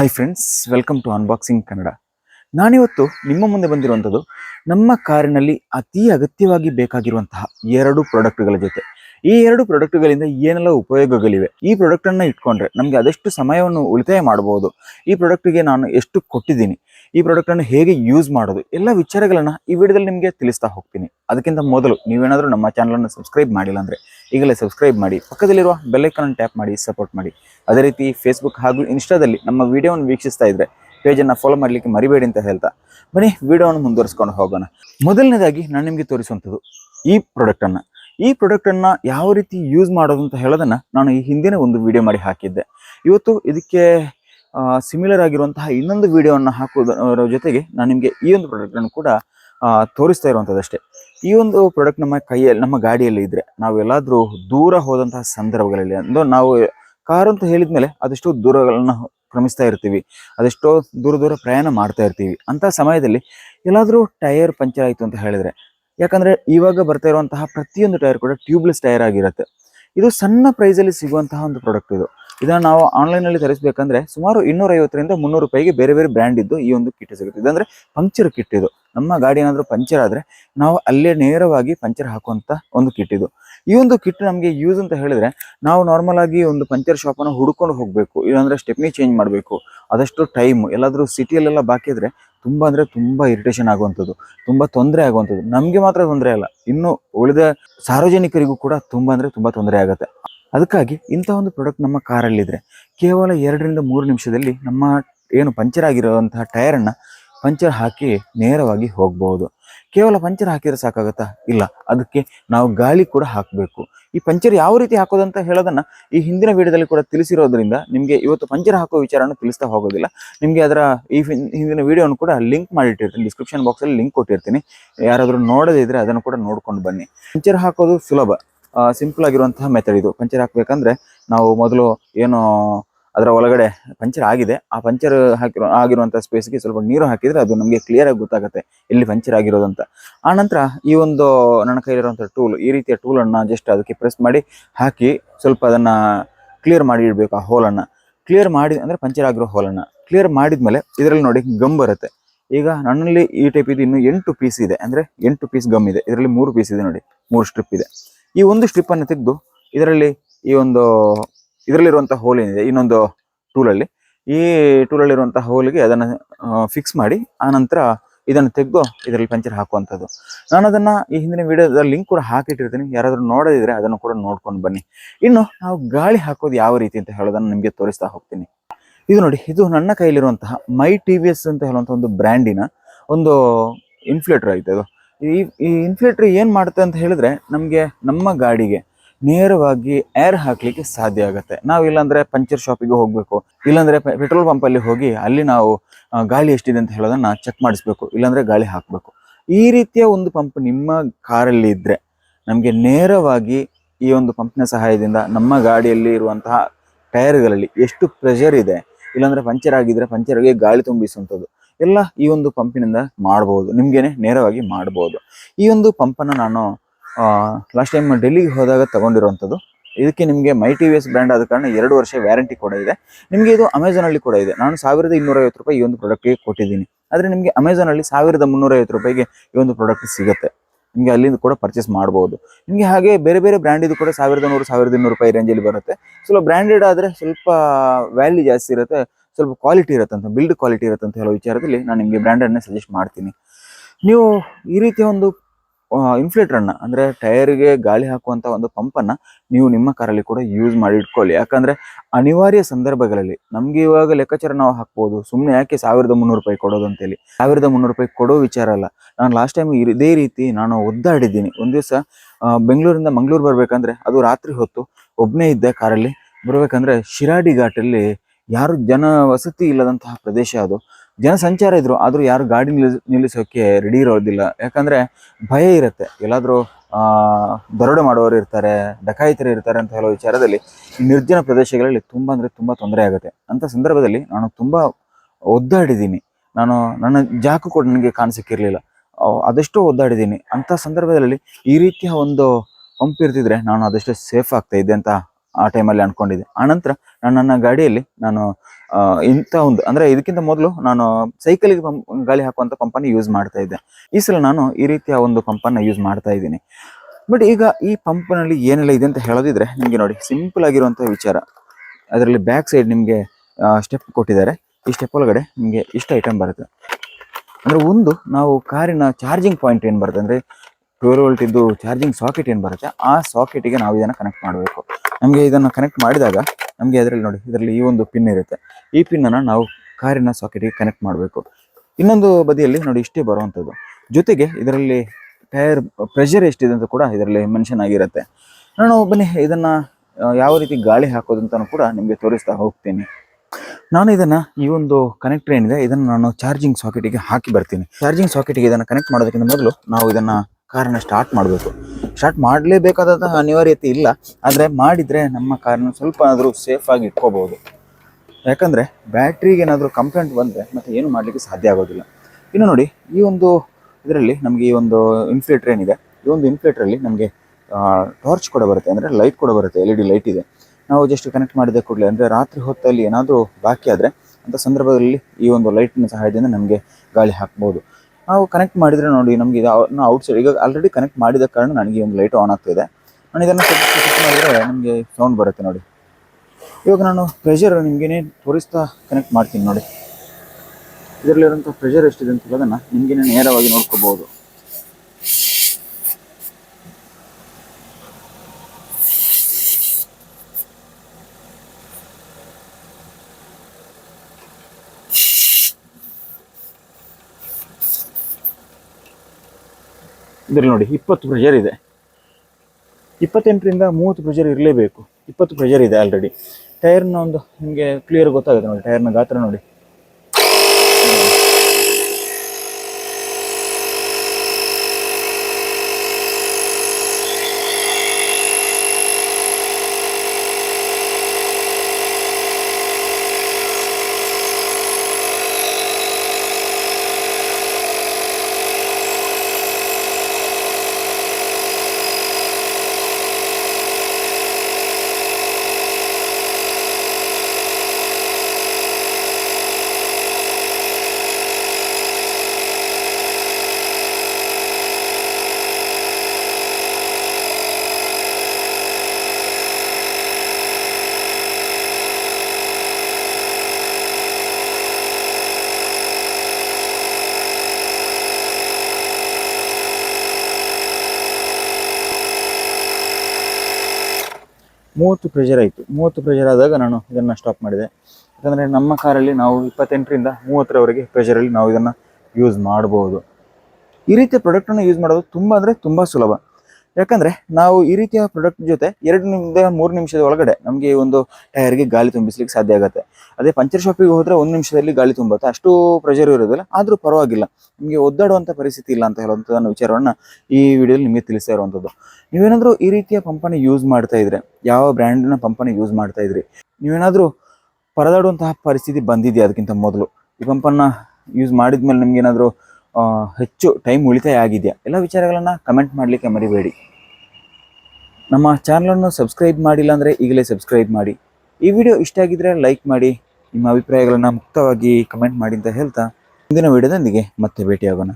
Hi friends welcome to unboxing Kannada ನಾನಿವತ್ತು ನಿಮ್ಮ ಮುಂದೆ ಬಂದಿರುವಂಥದ್ದು ನಮ್ಮ ಕಾರಿನಲ್ಲಿ ಅತಿ ಅಗತ್ಯವಾಗಿ ಬೇಕಾಗಿರುವಂತಹ ಎರಡು ಪ್ರಾಡಕ್ಟ್ಗಳ ಜೊತೆ. ಈ ಎರಡು ಪ್ರಾಡಕ್ಟ್ಗಳಿಂದ ಏನೆಲ್ಲ ಉಪಯೋಗಗಳಿವೆ? ಈ ಪ್ರಾಡಕ್ಟನ್ನು ಇಟ್ಕೊಂಡ್ರೆ ನಮಗೆ ಅದೆಷ್ಟು ಸಮಯವನ್ನು ಉಳಿತಾಯ ಮಾಡಬಹುದು. ಈ ಪ್ರಾಡಕ್ಟ್ಗೆ ನಾನು ಎಷ್ಟು ಕೊಟ್ಟಿದ್ದೀನಿ? ಈ ಪ್ರಾಡಕ್ಟನ್ನು ಹೇಗೆ ಯೂಸ್ ಮಾಡೋದು? ಎಲ್ಲ ವಿಚಾರಗಳನ್ನು ಈ ವಿಡಿಯೋದಲ್ಲಿ ನಿಮಗೆ ತಿಳಿಸ್ತಾ ಹೋಗ್ತೀನಿ. ಅದಕ್ಕಿಂತ ಮೊದಲು ನೀವೇನಾದರೂ ನಮ್ಮ ಚಾನಲನ್ನು ಸಬ್ಸ್ಕ್ರೈಬ್ ಮಾಡಿಲ್ಲ ಅಂದ್ರೆ ಈಗಲೇ ಸಬ್ಸ್ಕ್ರೈಬ್ ಮಾಡಿ, ಪಕ್ಕದಲ್ಲಿರುವ ಬೆಲ್ಲೈಕನ್ ಟ್ಯಾಪ್ ಮಾಡಿ ಸಪೋರ್ಟ್ ಮಾಡಿ. ಅದೇ ರೀತಿ ಫೇಸ್ಬುಕ್ ಹಾಗೂ ಇನ್ಸ್ಟಾದಲ್ಲಿ ನಮ್ಮ ವಿಡಿಯೋವನ್ನು ವೀಕ್ಷಿಸ್ತಾ ಇದ್ರೆ ಪೇಜನ್ನು ಫಾಲೋ ಮಾಡಲಿಕ್ಕೆ ಮರಿಬೇಡಿ ಅಂತ ಹೇಳ್ತಾ. ಬನ್ನಿ ವಿಡಿಯೋವನ್ನು ಮುಂದುವರಿಸ್ಕೊಂಡು ಹೋಗೋಣ. ಮೊದಲನೇದಾಗಿ ನಾನು ನಿಮಗೆ ತೋರಿಸುವಂಥದ್ದು ಈ ಪ್ರಾಡಕ್ಟನ್ನು ಈ ಪ್ರಾಡಕ್ಟನ್ನು ಯಾವ ರೀತಿ ಯೂಸ್ ಮಾಡೋದು ಅಂತ ಹೇಳೋದನ್ನು ನಾನು ಈ ಹಿಂದಿನ ಒಂದು ವಿಡಿಯೋ ಮಾಡಿ ಹಾಕಿದ್ದೆ. ಇವತ್ತು ಇದಕ್ಕೆ ಸಿಮಿಲರ್ ಆಗಿರುವಂತಹ ಇನ್ನೊಂದು ವಿಡಿಯೋವನ್ನು ಹಾಕೋದರ ಜೊತೆಗೆ ನಾನು ನಿಮಗೆ ಈ ಒಂದು ಪ್ರಾಡಕ್ಟನ್ನು ಕೂಡ ತೋರಿಸ್ತಾ ಇರುವಂಥದ್ದಷ್ಟೇ. ಈ ಒಂದು ಪ್ರಾಡಕ್ಟ್ ನಮ್ಮ ಕೈಯಲ್ಲಿ, ನಮ್ಮ ಗಾಡಿಯಲ್ಲಿ ಇದ್ರೆ ನಾವು ಎಲ್ಲಾದರೂ ದೂರ ಹೋದಂತಹ ಸಂದರ್ಭಗಳಲ್ಲಿ, ಅಂದ್ರೆ ನಾವು ಕಾರ್ ಅಂತ ಹೇಳಿದ್ಮೇಲೆ ಅದೆಷ್ಟೋ ದೂರಗಳನ್ನ ಕ್ರಮಿಸ್ತಾ ಇರ್ತೀವಿ, ಅದೆಷ್ಟೋ ದೂರ ದೂರ ಪ್ರಯಾಣ ಮಾಡ್ತಾ ಇರ್ತೀವಿ. ಅಂತ ಸಮಯದಲ್ಲಿ ಎಲ್ಲಾದರೂ ಟೈರ್ ಪಂಚರ್ ಆಯಿತು ಅಂತ ಹೇಳಿದ್ರೆ, ಯಾಕಂದ್ರೆ ಇವಾಗ ಬರ್ತಾ ಇರುವಂತಹ ಪ್ರತಿಯೊಂದು ಟೈರ್ ಕೂಡ ಟ್ಯೂಬ್ಲೆಸ್ ಟೈರ್ ಆಗಿರುತ್ತೆ. ಇದು ಸಣ್ಣ ಪ್ರೈಸಲ್ಲಿ ಸಿಗುವಂತಹ ಒಂದು ಪ್ರಾಡಕ್ಟ್ ಇದು. ಇದನ್ನ ನಾವು ಆನ್ಲೈನಲ್ಲಿ ತರಿಸಬೇಕಂದ್ರೆ ಸುಮಾರು ಇನ್ನೂರ ಐವತ್ತರಿಂದ ಮುನ್ನೂರು ರೂಪಾಯಿಗೆ ಬೇರೆ ಬೇರೆ ಬ್ರ್ಯಾಂಡ್ ಇದ್ದು ಈ ಒಂದು ಕಿಟ್ ಸಿಗುತ್ತೆ. ಇದಂದ್ರೆ ಪಂಕ್ಚರ್ ಕಿಟ್ ಇದು. ನಮ್ಮ ಗಾಡಿ ಏನಾದರೂ ಪಂಚರ್ ಆದರೆ ನಾವು ಅಲ್ಲೇ ನೇರವಾಗಿ ಪಂಚರ್ ಹಾಕುವಂಥ ಒಂದು ಕಿಟ್ ಇದು. ಈ ಒಂದು ಕಿಟ್ ನಮಗೆ ಯೂಸ್ ಅಂತ ಹೇಳಿದ್ರೆ ನಾವು ನಾರ್ಮಲ್ ಆಗಿ ಒಂದು ಪಂಚರ್ ಶಾಪನ್ನು ಹುಡ್ಕೊಂಡು ಹೋಗಬೇಕು. ಇಲ್ಲಾಂದ್ರೆ ಸ್ಟೆಪ್ನಿ ಚೇಂಜ್ ಮಾಡಬೇಕು. ಆದಷ್ಟು ಟೈಮ್ ಎಲ್ಲಾದರೂ ಸಿಟಿಯಲ್ಲೆಲ್ಲ ಬಾಕಿ ಇದ್ರೆ ತುಂಬ ಅಂದರೆ ತುಂಬಾ ಇರಿಟೇಷನ್ ಆಗುವಂಥದ್ದು, ತುಂಬ ತೊಂದರೆ ಆಗುವಂಥದ್ದು. ನಮಗೆ ಮಾತ್ರ ತೊಂದರೆ ಅಲ್ಲ, ಇನ್ನು ಉಳಿದ ಸಾರ್ವಜನಿಕರಿಗೂ ಕೂಡ ತುಂಬ ಅಂದರೆ ತುಂಬ ತೊಂದರೆ ಆಗುತ್ತೆ. ಅದಕ್ಕಾಗಿ ಇಂಥ ಒಂದು ಪ್ರಾಡಕ್ಟ್ ನಮ್ಮ ಕಾರಲ್ಲಿದ್ದರೆ ಕೇವಲ ಎರಡರಿಂದ ಮೂರು ನಿಮಿಷದಲ್ಲಿ ನಮ್ಮ ಏನು ಪಂಚರ್ ಆಗಿರುವಂತಹ ಟೈರನ್ನು ಪಂಚರ್ ಹಾಕಿ ನೇರವಾಗಿ ಹೋಗ್ಬೋದು. ಕೇವಲ ಪಂಚರ್ ಹಾಕಿದ್ರೆ ಸಾಕಾಗುತ್ತಾ? ಇಲ್ಲ. ಅದಕ್ಕೆ ನಾವು ಗಾಳಿ ಕೂಡ ಹಾಕಬೇಕು. ಈ ಪಂಚರ್ ಯಾವ ರೀತಿ ಹಾಕೋದಂತ ಹೇಳೋದನ್ನ ಈ ಹಿಂದಿನ ವಿಡಿಯೋದಲ್ಲಿ ಕೂಡ ತಿಳಿಸಿರೋದ್ರಿಂದ ನಿಮಗೆ ಇವತ್ತು ಪಂಚರ್ ಹಾಕೋ ವಿಚಾರನ ತಿಳಿಸ್ತಾ ಹೋಗೋದಿಲ್ಲ. ನಿಮಗೆ ಅದರ ಈ ಹಿಂದಿನ ವಿಡಿಯೋನು ಕೂಡ ಲಿಂಕ್ ಮಾಡಿಟ್ಟಿರ್ತೀನಿ. ಡಿಸ್ಕ್ರಿಪ್ಷನ್ ಬಾಕ್ಸಲ್ಲಿ ಲಿಂಕ್ ಕೊಟ್ಟಿರ್ತೀನಿ. ಯಾರಾದರೂ ನೋಡದೇ ಇದ್ರೆ ಅದನ್ನು ಕೂಡ ನೋಡ್ಕೊಂಡು ಬನ್ನಿ. ಪಂಚರ್ ಹಾಕೋದು ಸುಲಭ. ಸಿಂಪಲ್ ಆಗಿರುವಂತಹ ಮೆಥಡ್ ಇದು. ಪಂಚರ್ ಹಾಕಬೇಕಂದ್ರೆ ನಾವು ಮೊದಲು ಏನು ಅದರ ಒಳಗಡೆ ಪಂಚರ್ ಆಗಿದೆ. ಆ ಪಂಚರ್ ಹಾಕಿರೋ ಆಗಿರುವಂತಹ ಸ್ಪೇಸ್ಗೆ ಸ್ವಲ್ಪ ನೀರು ಹಾಕಿದ್ರೆ ಅದು ನಮಗೆ ಕ್ಲಿಯರ್ ಆಗಿ ಗೊತ್ತಾಗುತ್ತೆ ಎಲ್ಲಿ ಪಂಚರ್ ಆಗಿರೋದು ಆ ನಂತರ ಈ ಒಂದು ನನ್ನ ಕೈಲಿರುವಂತಹ ಟೂಲ್ ಈ ರೀತಿಯ ಟೂಲ್ ಅನ್ನ ಜಸ್ಟ್ ಅದಕ್ಕೆ ಪ್ರೆಸ್ ಮಾಡಿ ಹಾಕಿ ಸ್ವಲ್ಪ ಅದನ್ನ ಕ್ಲಿಯರ್ ಮಾಡಿ ಇಡಬೇಕು ಆ ಹೋಲನ್ನ ಕ್ಲಿಯರ್ ಮಾಡಿ, ಅಂದ್ರೆ ಪಂಚರ್ ಆಗಿರೋ ಹೋಲನ್ನ ಕ್ಲಿಯರ್ ಮಾಡಿದ್ಮೇಲೆ ಇದರಲ್ಲಿ ನೋಡಿ ಗಮ್ ಬರುತ್ತೆ. ಈಗ ನನ್ನಲ್ಲಿ ಈ ಟೈಪ್ ಇದು ಇನ್ನು ಎಂಟು ಪೀಸ್ ಇದೆ. ಅಂದ್ರೆ ಎಂಟು ಪೀಸ್ ಗಮ್ ಇದೆ. ಇದರಲ್ಲಿ ಮೂರು ಪೀಸ್ ಇದೆ ನೋಡಿ. ಮೂರು ಸ್ಟ್ರಿಪ್ ಇದೆ. ಈ ಒಂದು ಸ್ಟ್ರಿಪ್ ಅನ್ನು ತೆಗೆದು ಇದರಲ್ಲಿ ಈ ಒಂದು ಇದರಲ್ಲಿರುವಂತಹ ಹೋಲ್ ಏನಿದೆ, ಇನ್ನೊಂದು ಟೂಲಲ್ಲಿ ಈ ಟೂಲಲ್ಲಿರುವಂಥ ಹೋಲ್ಗೆ ಅದನ್ನು ಫಿಕ್ಸ್ ಮಾಡಿ ಆನಂತರ ನಂತರ ಇದನ್ನು ತೆಗೆದು ಇದರಲ್ಲಿ ಪಂಚರ್ ಹಾಕುವಂಥದ್ದು ನಾನು ಅದನ್ನ ಈ ಹಿಂದಿನ ವಿಡಿಯೋದ ಲಿಂಕ್ ಕೂಡ ಹಾಕಿಟ್ಟಿರ್ತೀನಿ. ಯಾರಾದರೂ ನೋಡೋದಿದ್ರೆ ಅದನ್ನು ಕೂಡ ನೋಡ್ಕೊಂಡು ಬನ್ನಿ. ಇನ್ನು ನಾವು ಗಾಳಿ ಹಾಕೋದು ಯಾವ ರೀತಿ ಅಂತ ಹೇಳೋದನ್ನು ನಿಮಗೆ ತೋರಿಸ್ತಾ ಹೋಗ್ತೀನಿ. ಇದು ನೋಡಿ, ಇದು ನನ್ನ ಕೈಲಿರುವಂತಹ ಮೈ ಟಿ ವಿ ಎಸ್ ಅಂತ ಹೇಳುವಂಥ ಒಂದು ಬ್ರ್ಯಾಂಡಿನ ಒಂದು ಇನ್ಫ್ಲೇಟರ್ ಆಯ್ತು ಅದು. ಈ ಈ ಇನ್ಫ್ಲೇಟರ್ ಏನು ಮಾಡುತ್ತೆ ಅಂತ ಹೇಳಿದ್ರೆ, ನಮಗೆ ನಮ್ಮ ಗಾಡಿಗೆ ನೇರವಾಗಿ ಏರ್ ಹಾಕ್ಲಿಕ್ಕೆ ಸಾಧ್ಯ ಆಗುತ್ತೆ. ನಾವು ಇಲ್ಲಾಂದ್ರೆ ಪಂಚರ್ ಶಾಪಿಗೆ ಹೋಗಬೇಕು. ಇಲ್ಲಾಂದ್ರೆ ಪೆಟ್ರೋಲ್ ಪಂಪಲ್ಲಿ ಹೋಗಿ ಅಲ್ಲಿ ನಾವು ಗಾಳಿ ಎಷ್ಟಿದೆ ಅಂತ ಹೇಳೋದನ್ನ ಚೆಕ್ ಮಾಡಿಸ್ಬೇಕು. ಇಲ್ಲಾಂದ್ರೆ ಗಾಳಿ ಹಾಕಬೇಕು. ಈ ರೀತಿಯ ಒಂದು ಪಂಪ್ ನಿಮ್ಮ ಕಾರಲ್ಲಿ ಇದ್ರೆ ನಮಗೆ ನೇರವಾಗಿ ಈ ಒಂದು ಪಂಪ್ನ ಸಹಾಯದಿಂದ ನಮ್ಮ ಗಾಡಿಯಲ್ಲಿ ಇರುವಂತಹ ಟೈರ್ಗಳಲ್ಲಿ ಎಷ್ಟು ಪ್ರೆಷರ್ ಇದೆ, ಇಲ್ಲಾಂದ್ರೆ ಪಂಚರ್ ಆಗಿದ್ರೆ ಪಂಚರ್ಗೆ ಗಾಳಿ ತುಂಬಿಸುವಂಥದ್ದು, ಎಲ್ಲ ಈ ಒಂದು ಪಂಪಿನಿಂದ ಮಾಡಬಹುದು ನಿಮ್ಗೇನೆ ನೇರವಾಗಿ ಮಾಡಬಹುದು ಈ ಒಂದು ಪಂಪನ್ನು ನಾನು ಲಾಸ್ಟ್ ಟೈಮ್ ಡೆಲ್ಲಿಗೆ ಹೋದಾಗ ತಗೊಂಡಿರುವಂಥದ್ದು. ಇದಕ್ಕೆ ನಿಮಗೆ my T V S brand ಆದ ಕಾರಣ ಎರಡು ವರ್ಷ ವ್ಯಾರಂಟಿ ಕೂಡ ಇದೆ. ನಿಮಗೆ ಇದು ಅಮೆಝಾನಲ್ಲಿ ಕೂಡ ಇದೆ. ನಾನು ಸಾವಿರದ ಇನ್ನೂರೈವತ್ತು ರೂಪಾಯಿ ಈ ಒಂದು ಪ್ರಾಡಕ್ಟ್ಗೆ ಕೊಟ್ಟಿದ್ದೀನಿ. ಆದರೆ ನಿಮಗೆ ಅಮೆಝಾನಲ್ಲಿ ಸಾವಿರದ ಮುನ್ನೂರೈವತ್ತು ರೂಪಾಯಿಗೆ ಈ ಒಂದು ಪ್ರಾಡಕ್ಟ್ ಸಿಗುತ್ತೆ. ನಿಮಗೆ ಅಲ್ಲಿಂದ ಕೂಡ ಪರ್ಚೇಸ್ ಮಾಡ್ಬೋದು. ನಿಮಗೆ ಹಾಗೆ ಬೇರೆ ಬೇರೆ ಬ್ರ್ಯಾಂಡ್ ಇದು ಕೂಡ ಸಾವಿರದ ನೂರು, ಸಾವಿರದ ಇನ್ನೂರು ರೂಪಾಯಿ ರೇಂಜಲ್ಲಿ ಬರುತ್ತೆ. ಸ್ವಲ್ಪ ಬ್ರ್ಯಾಂಡೆಡ್ ಆದರೆ ಸ್ವಲ್ಪ ವ್ಯಾಲ್ಯೂ ಜಾಸ್ತಿ ಇರುತ್ತೆ, ಸ್ವಲ್ಪ ಕ್ವಾಲಿಟಿ ಇರುತ್ತೆ ಬಿಲ್ಡ್ ಕ್ವಾಲಿಟಿ ಇರುತ್ತೆ ಅಂತ ಹೇಳೋ ವಿಚಾರದಲ್ಲಿ ನಾನು ನಿಮಗೆ ಬ್ರ್ಯಾಂಡನ್ನೇ ಸಜೆಸ್ಟ್ ಮಾಡ್ತೀನಿ. ನೀವು ಈ ರೀತಿಯ ಒಂದು ಇನ್ಫ್ಲೇಟರನ್ನು ಅಂದರೆ ಟೈರ್ಗೆ ಗಾಳಿ ಹಾಕುವಂಥ ಒಂದು ಪಂಪನ್ನು ನೀವು ನಿಮ್ಮ ಕಾರಲ್ಲಿ ಕೂಡ ಯೂಸ್ ಮಾಡಿ ಇಟ್ಕೊಳ್ಳಿ. ಯಾಕಂದರೆ ಅನಿವಾರ್ಯ ಸಂದರ್ಭಗಳಲ್ಲಿ ನಮಗೆ ಇವಾಗ ಲೆಕ್ಕಾಚಾರ ನಾವು ಹಾಕ್ಬೋದು. ಸುಮ್ಮನೆ ಯಾಕೆ ಸಾವಿರದ ಮುನ್ನೂರು ರೂಪಾಯಿ ಕೊಡೋದು ಅಂತೇಳಿ. ಸಾವಿರದ ಮುನ್ನೂರು ರೂಪಾಯಿ ಕೊಡೋ ವಿಚಾರ ಅಲ್ಲ. ನಾನು ಲಾಸ್ಟ್ ಟೈಮ್ ಇದೇ ರೀತಿ ನಾನು ಒದ್ದಾಡಿದ್ದೀನಿ. ಒಂದು ದಿವಸ ಬೆಂಗಳೂರಿಂದ ಮಂಗಳೂರು ಬರಬೇಕಂದ್ರೆ ಅದು ರಾತ್ರಿ ಹೊತ್ತು ಒಬ್ಬನೇ ಇದ್ದೆ ಕಾರಲ್ಲಿ ಬರಬೇಕಂದ್ರೆ ಶಿರಾಡಿ ಘಾಟಲ್ಲಿ ಯಾರು ಜನ ವಸತಿ ಇಲ್ಲದಂತಹ ಪ್ರದೇಶ ಅದು. ಜನ ಸಂಚಾರ ಇದ್ರು, ಆದ್ರೂ ಯಾರು ಗಾಡಿ ನಿಲ್ಲಿಸ್ ನಿಲ್ಲಿಸೋಕೆ ರೆಡಿ ಇರೋದಿಲ್ಲ. ಯಾಕಂದ್ರೆ ಭಯ ಇರುತ್ತೆ. ಎಲ್ಲಾದ್ರೂ ದರೋಡೆ ಮಾಡೋರು ಇರ್ತಾರೆ, ಡಕಾಯಿತರು ಇರ್ತಾರೆ ಅಂತ ಹೇಳೋ ವಿಚಾರದಲ್ಲಿ ಈ ನಿರ್ಜನ ಪ್ರದೇಶಗಳಲ್ಲಿ ತುಂಬಾ ಅಂದ್ರೆ ತುಂಬಾ ತೊಂದರೆ ಆಗುತ್ತೆ. ಅಂತ ಸಂದರ್ಭದಲ್ಲಿ ನಾನು ತುಂಬಾ ಒದ್ದಾಡಿದ್ದೀನಿ. ನಾನು, ನನ್ನ ಜಾಕು ಕೂಡ ನನಗೆ ಕಾಣಿಸಿಕ್ಕಿರ್ಲಿಲ್ಲ. ಅದೆಷ್ಟೋ ಒದ್ದಾಡಿದ್ದೀನಿ. ಅಂತ ಸಂದರ್ಭದಲ್ಲಿ ಈ ರೀತಿಯ ಒಂದು ಪಂಪ್ ಇರ್ತಿದ್ರೆ ನಾನು ಅದೆಷ್ಟು ಸೇಫ್ ಆಗ್ತಾ ಇದ್ದೆ ಅಂತ ಆ ಟೈಮಲ್ಲಿ ಅನ್ಕೊಂಡಿದ್ದೆ. ಆನಂತರ ನಾನು ನನ್ನ ಗಾಡಿಯಲ್ಲಿ ನಾನು ಇಂಥ ಒಂದು, ಅಂದರೆ ಇದಕ್ಕಿಂತ ಮೊದಲು ನಾನು ಸೈಕಲ್ಗೆ ಗಾಳಿ ಹಾಕುವಂಥ ಪಂಪನ್ನು ಯೂಸ್ ಮಾಡ್ತಾ ಇದ್ದೆ. ಈ ಸಲ ನಾನು ಈ ರೀತಿಯ ಒಂದು ಪಂಪನ್ನು ಯೂಸ್ ಮಾಡ್ತಾ ಇದ್ದೀನಿ. ಬಟ್ ಈಗ ಈ ಪಂಪ್ನಲ್ಲಿ ಏನೆಲ್ಲ ಇದೆ ಅಂತ ಹೇಳೋದಿದ್ರೆ ನಿಮಗೆ ನೋಡಿ ಸಿಂಪಲ್ ಆಗಿರುವಂಥ ವಿಚಾರ. ಅದರಲ್ಲಿ ಬ್ಯಾಕ್ ಸೈಡ್ ನಿಮಗೆ ಸ್ಟೆಪ್ ಕೊಟ್ಟಿದ್ದಾರೆ. ಈ ಸ್ಟೆಪ್ ಒಳಗಡೆ ನಿಮಗೆ ಇಷ್ಟು ಐಟಮ್ ಬರುತ್ತೆ. ಅಂದರೆ ಒಂದು, ನಾವು ಕಾರಿನ ಚಾರ್ಜಿಂಗ್ ಪಾಯಿಂಟ್ ಏನು ಬರುತ್ತೆ? ಅಂದ್ರೆ ಟ್ವೆಲ್ ವೋಲ್ಟ್ ಇದ್ದು ಚಾರ್ಜಿಂಗ್ ಸಾಕೆಟ್ ಏನು ಬರುತ್ತೆ? ಆ ಸಾಕೆಟಿಗೆ ನಾವು ಇದನ್ನು ಕನೆಕ್ಟ್ ಮಾಡಬೇಕು. ನಮಗೆ ಇದನ್ನು ಕನೆಕ್ಟ್ ಮಾಡಿದಾಗ ನಮಗೆ ಅದರಲ್ಲಿ ನೋಡಿ, ಇದರಲ್ಲಿ ಈ ಒಂದು ಪಿನ್ ಇರುತ್ತೆ. ಈ ಪಿನ್ನನ್ನು ನಾವು ಕಾರಿನ ಸಾಕೆಟಿಗೆ ಕನೆಕ್ಟ್ ಮಾಡಬೇಕು. ಇನ್ನೊಂದು ಬದಿಯಲ್ಲಿ ನೋಡಿ ಇಷ್ಟೇ ಬರುವಂಥದ್ದು ಜೊತೆಗೆ ಇದರಲ್ಲಿ ಟೈರ್ ಪ್ರೆಷರ್ ಎಷ್ಟಿದೆ ಅಂತ ಕೂಡ ಇದರಲ್ಲಿ ಮೆನ್ಷನ್ ಆಗಿರುತ್ತೆ. ನಾನು ಬನ್ನಿ, ಇದನ್ನು ಯಾವ ರೀತಿ ಗಾಳಿ ಹಾಕೋದು ಕೂಡ ನಿಮಗೆ ತೋರಿಸ್ತಾ ಹೋಗ್ತೀನಿ. ನಾನು ಇದನ್ನು ಈ ಒಂದು ಕನೆಕ್ಟರ್ ಏನಿದೆ, ಇದನ್ನು ನಾನು ಚಾರ್ಜಿಂಗ್ ಸಾಕೆಟಿಗೆ ಹಾಕಿ ಬರ್ತೀನಿ. ಚಾರ್ಜಿಂಗ್ ಸಾಕೆಟಿಗೆ ಇದನ್ನು ಕನೆಕ್ಟ್ ಮಾಡೋದಕ್ಕಿಂತ ಮೊದಲು ನಾವು ಇದನ್ನ ಕಾರನ್ನ ಸ್ಟಾರ್ಟ್ ಮಾಡಬೇಕು. ಸ್ಟಾರ್ಟ್ ಮಾಡಲೇಬೇಕಾದಂತಹ ಅನಿವಾರ್ಯತೆ ಇಲ್ಲ. ಆದರೆ ಮಾಡಿದರೆ ನಮ್ಮ ಕಾರನ್ನ ಸ್ವಲ್ಪ ಆದರೂ ಸೇಫಾಗಿ ಇಟ್ಕೋಬೋದು ಯಾಕಂದ್ರೆ ಬ್ಯಾಟ್ರಿಗೆ ಏನಾದರೂ ಕಂಪ್ಲೇಂಟ್ ಬಂದರೆ ಮತ್ತೆ ಏನು ಮಾಡಲಿಕ್ಕೆ ಸಾಧ್ಯ ಆಗೋದಿಲ್ಲ. ಇನ್ನು ನೋಡಿ, ಈ ಒಂದು ಇದರಲ್ಲಿ ನಮಗೆ ಈ ಒಂದು ಇನ್ಫ್ಲೇಟರ್ ಏನಿದೆ, ಈ ಒಂದು ಇನ್ಫ್ಲೇಟರಲ್ಲಿ ನಮಗೆ ಟಾರ್ಚ್ ಕೂಡ ಬರುತ್ತೆ, ಅಂದರೆ ಲೈಟ್ ಕೂಡ ಬರುತ್ತೆ ಎಲ್ ಇ ಡಿ ಲೈಟ್ ಇದೆ. ನಾವು ಜಸ್ಟ್ ಕನೆಕ್ಟ್ ಮಾಡಿದ ಕೂಡಲೇ, ಅಂದರೆ ರಾತ್ರಿ ಹೊತ್ತಲ್ಲಿ ಏನಾದರೂ ಬಾಕಿ ಆದರೆ ಅಂಥ ಸಂದರ್ಭದಲ್ಲಿ ಈ ಒಂದು ಲೈಟಿನ ಸಹಾಯದಿಂದ ನಮಗೆ ಗಾಳಿ ಹಾಕ್ಬೋದು. ನಾವು ಕನೆಕ್ಟ್ ಮಾಡಿದರೆ ನೋಡಿ ನಮಗೆ ಇದು ಔಟ್ ಸೈಡ್ ಈಗ ಆಲ್ರೆಡಿ ಕನೆಕ್ಟ್ ಮಾಡಿದ ಕಾರಣ ನನಗೆ ಒಂದು ಲೈಟ್ ಆನ್ ಆಗ್ತಿದೆ. ನಾನು ಇದನ್ನು ಸ್ವಲ್ಪ ಮಾಡಿದರೆ ನಮಗೆ ಸೌಂಡ್ ಬರುತ್ತೆ ನೋಡಿ. ಇವಾಗ ನಾನು ಪ್ರೆಷರ್ ನಿಮಗೇನೆ ತೋರಿಸ್ತಾ ಕನೆಕ್ಟ್ ಮಾಡ್ತೀನಿ ನೋಡಿ. ಇದರಲ್ಲಿರುವಂಥ ಪ್ರೆಷರ್ ಎಷ್ಟಿದೆ ಅಂತ ಹೇಳೋದನ್ನು ನಿಮಗೇನೆ ನೇರವಾಗಿ ನೋಡ್ಕೋಬಹುದು ಇದರಲ್ಲಿ ನೋಡಿ, ಇಪ್ಪತ್ತು ಪ್ರೆಷರ್ ಇದೆ. ಇಪ್ಪತ್ತೆಂಟರಿಂದ ಮೂವತ್ತು ಪ್ರೆಷರ್ ಇರಲೇಬೇಕು. ಇಪ್ಪತ್ತು ಪ್ರೆಷರ್ ಇದೆ ಆಲ್ರೆಡಿ ಟೈರ್ನ ಒಂದು ನಿಮಗೆ ಕ್ಲಿಯರ್ ಗೊತ್ತಾಗುತ್ತೆ ನೋಡಿ ಟೈರ್ನ ಗಾತ್ರ ನೋಡಿ. ಮೂವತ್ತು ಪ್ರೆಷರ್ ಆಯಿತು. ಮೂವತ್ತು ಪ್ರೆಷರ್ ಆದಾಗ ನಾನು ಇದನ್ನು ಸ್ಟಾಪ್ ಮಾಡಿದೆ. ಯಾಕಂದರೆ ನಮ್ಮ ಕಾರಲ್ಲಿ ನಾವು ಇಪ್ಪತ್ತೆಂಟರಿಂದ ಮೂವತ್ತರವರೆಗೆ ಪ್ರೆಷರಲ್ಲಿ ನಾವು ಇದನ್ನು ಯೂಸ್ ಮಾಡ್ಬೋದು. ಈ ರೀತಿಯ ಪ್ರಾಡಕ್ಟನ್ನು ಯೂಸ್ ಮಾಡೋದು ತುಂಬ ಅಂದರೆ ತುಂಬ ಸುಲಭ. ಯಾಕಂದರೆ ನಾವು ಈ ರೀತಿಯ ಪ್ರಾಡಕ್ಟ್ ಜೊತೆ ಎರಡು ನಿಮಿಷ ಮೂರು ನಿಮಿಷದ ಒಳಗಡೆ ನಮಗೆ ಒಂದು ಟೈರ್ಗೆ ಗಾಳಿ ತುಂಬಿಸ್ಲಿಕ್ಕೆ ಸಾಧ್ಯ ಆಗುತ್ತೆ. ಅದೇ ಪಂಚರ್ ಶಾಪಿಗೆ ಹೋದ್ರೆ ಒಂದು ನಿಮಿಷದಲ್ಲಿ ಗಾಳಿ ತುಂಬುತ್ತೆ. ಅಷ್ಟು ಪ್ರೆಷರ್ ಇರೋದಿಲ್ಲ. ಆದರೂ ಪರವಾಗಿಲ್ಲ. ನಿಮಗೆ ಒದ್ದಾಡುವಂಥ ಪರಿಸ್ಥಿತಿ ಇಲ್ಲ ಅಂತ ಹೇಳುವಂಥ ವಿಚಾರವನ್ನು ಈ ವಿಡಿಯೋಲಿ ನಿಮಗೆ ತಿಳಿಸ್ತಾ ಇರುವಂಥದ್ದು ನೀವೇನಾದರೂ ಈ ರೀತಿಯ ಪಂಪನ್ನು ಯೂಸ್ ಮಾಡ್ತಾ ಇದ್ರೆ, ಯಾವ ಬ್ರ್ಯಾಂಡ್ನ ಪಂಪನ್ನು ಯೂಸ್ ಮಾಡ್ತಾ ಇದ್ರಿ, ನೀವೇನಾದರೂ ಪರದಾಡುವಂತಹ ಪರಿಸ್ಥಿತಿ ಬಂದಿದೆಯಾ ಅದಕ್ಕಿಂತ ಮೊದಲು? ಈ ಪಂಪನ್ನು ಯೂಸ್ ಮಾಡಿದ್ಮೇಲೆ ನಿಮಗೇನಾದರೂ ಹೆಚ್ಚು ಟೈಮ್ ಉಳಿತಾಯ ಆಗಿದೆಯಾ? ಎಲ್ಲ ವಿಚಾರಗಳನ್ನು ಕಮೆಂಟ್ ಮಾಡಲಿಕ್ಕೆ ಮರಿಬೇಡಿ. ನಮ್ಮ ಚಾನಲನ್ನು ಸಬ್ಸ್ಕ್ರೈಬ್ ಮಾಡಿಲ್ಲ ಅಂದರೆ ಈಗಲೇ ಸಬ್ಸ್ಕ್ರೈಬ್ ಮಾಡಿ. ಈ ವಿಡಿಯೋ ಇಷ್ಟ ಆಗಿದ್ರೆ ಲೈಕ್ ಮಾಡಿ, ನಿಮ್ಮ ಅಭಿಪ್ರಾಯಗಳನ್ನು ಮುಕ್ತವಾಗಿ ಕಮೆಂಟ್ ಮಾಡಿ ಅಂತ ಹೇಳ್ತಾ, ಮುಂದಿನ ವಿಡಿಯೋದೊಂದಿಗೆ ಮತ್ತೆ ಭೇಟಿಯಾಗೋಣ.